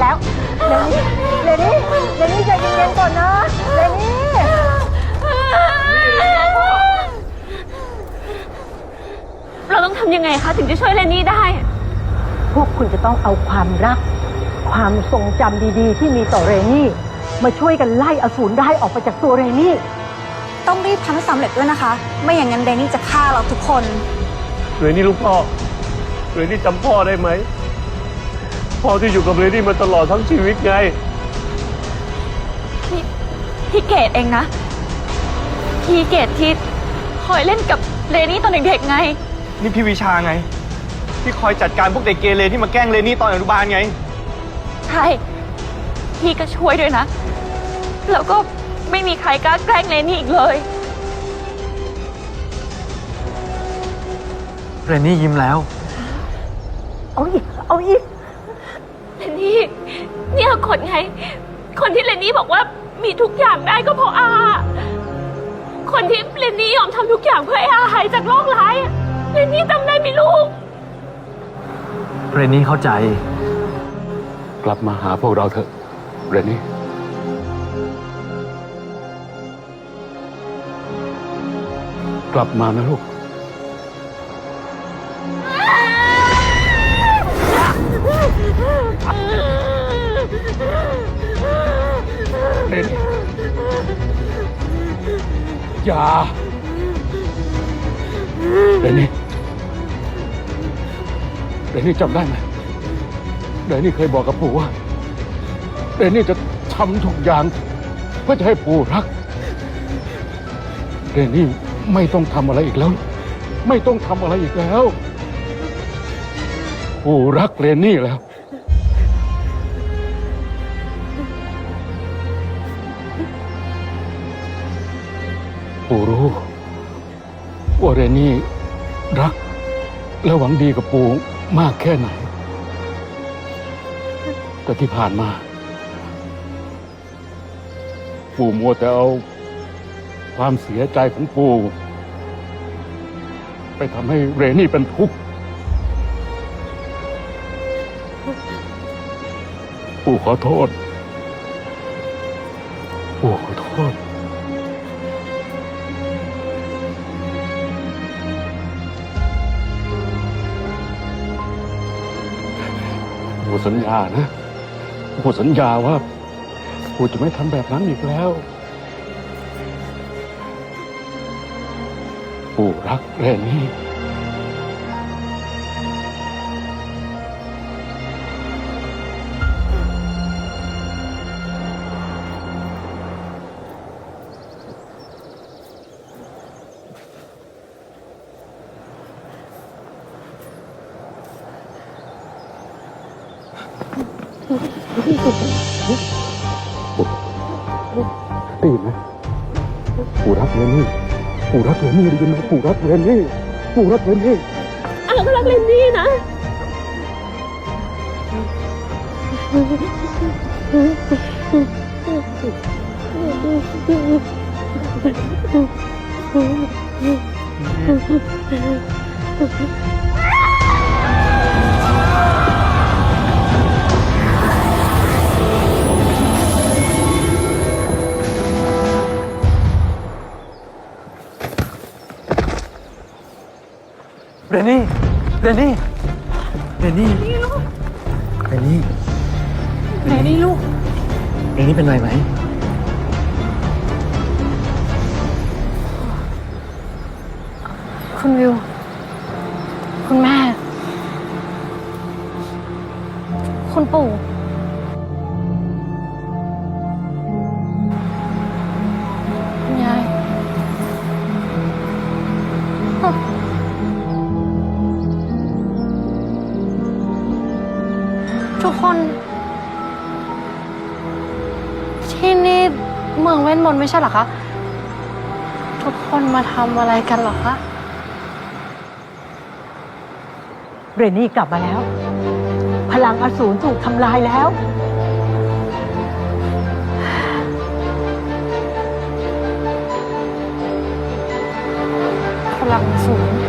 แล้วเรนนี่เรนนี่เรนนี่ใจเย็นๆก่อนนะเรนนี่เราต้องทำยังไงคะถึงจะช่วยเรนนี่ได้ พวกคุณจะต้องเอาความรัก ความทรงจำดีๆ ที่มีต่อเรนนี่ มาช่วยกันไล่อสูรได้ออกไปจากตัวเรนนี่ ต้องรีบทำให้สำเร็จด้วยนะคะ ไม่อย่างนั้นเดนนี่จะฆ่าเราทุกคน เรนนี่ลูกพ่อ เรนนี่จำพ่อได้ไหม พ่อที่อยู่กับเรนนี่มาตลอดทั้งชีวิตไง พี่พี่เกดเองนะ พี่เกดที่คอยเล่นกับเรนนี่ตอนเด็กๆไง นี่พี่วิชาไง ที่คอยจัดการพวกเด็กเกเรที่มาแกล้งเรนนี่ตอนอนุบาลไง ใช่ พี่ก็ช่วยด้วยนะ แล้วก็ไม่มีใครกล้าแกล้งเรนนี่อีกเลย เรนนี่ยิ้มแล้ว เอาอีก เอาอีกเรนนี่เนี่ย คนไง คนที่เรนนี่บอกว่ามีทุกอย่างได้ก็เพราะอา คนที่เรนนี่ยอมทำทุกอย่างเพื่อให้อาหายจากโรคร้ายอะเรนนี่จำได้ไหมลูก เรนนี่เข้าใจ กลับมาหาพวกเราเถอะ เรนนี่ กลับมานะลูก เรนนี่อย่าเรนนี่เรนนี่จำได้ไหมเรนนี่เคยบอกกับปู่ว่าเรนนี่จะทำทุกอย่างเพื่อจะให้ปู่รักเรนนี่ไม่ต้องทำอะไรอีกแล้ว ไม่ต้องทำอะไรอีกแล้วปู่รักเรนนี่แล้ว ปู่รู้ว่าเรนนี่รัก และหวังดีกับปู่มากแค่ไหน แต่ที่ผ่านมา ปู่มัวแต่เอา ความเสียใจของปู่ ไปทำให้เรนนี่เป็นทุกข์ปู่ขอโทษปู่ขอโทษ ปู่สัญญานะปู่สัญญาว่าปู่จะไม่ทำแบบนั้นอีกแล้วปู่รักเรนนี่ ได้ยินไหมปู่รักเรนนี่ปู่รักเรนนี่ได้ยินไหมปู่รักเรนนี่ปู่รักเรนนี่อาก็รักเรนนี่นะ เรนนี่ เรนนี่ เรนนี่เรนนี่เรนนี่ลูก เรนนี่เป็นไรไหม คุณวิว คุณแม่ คุณปู่ เมืองเว้นมนต์ไม่ใช่เหรอคะ ทุกคนมาทำอะไรกันเหรอคะเรนนี่กลับมาแล้ว พลังอสูรถูกทำลายแล้ว พลังสูง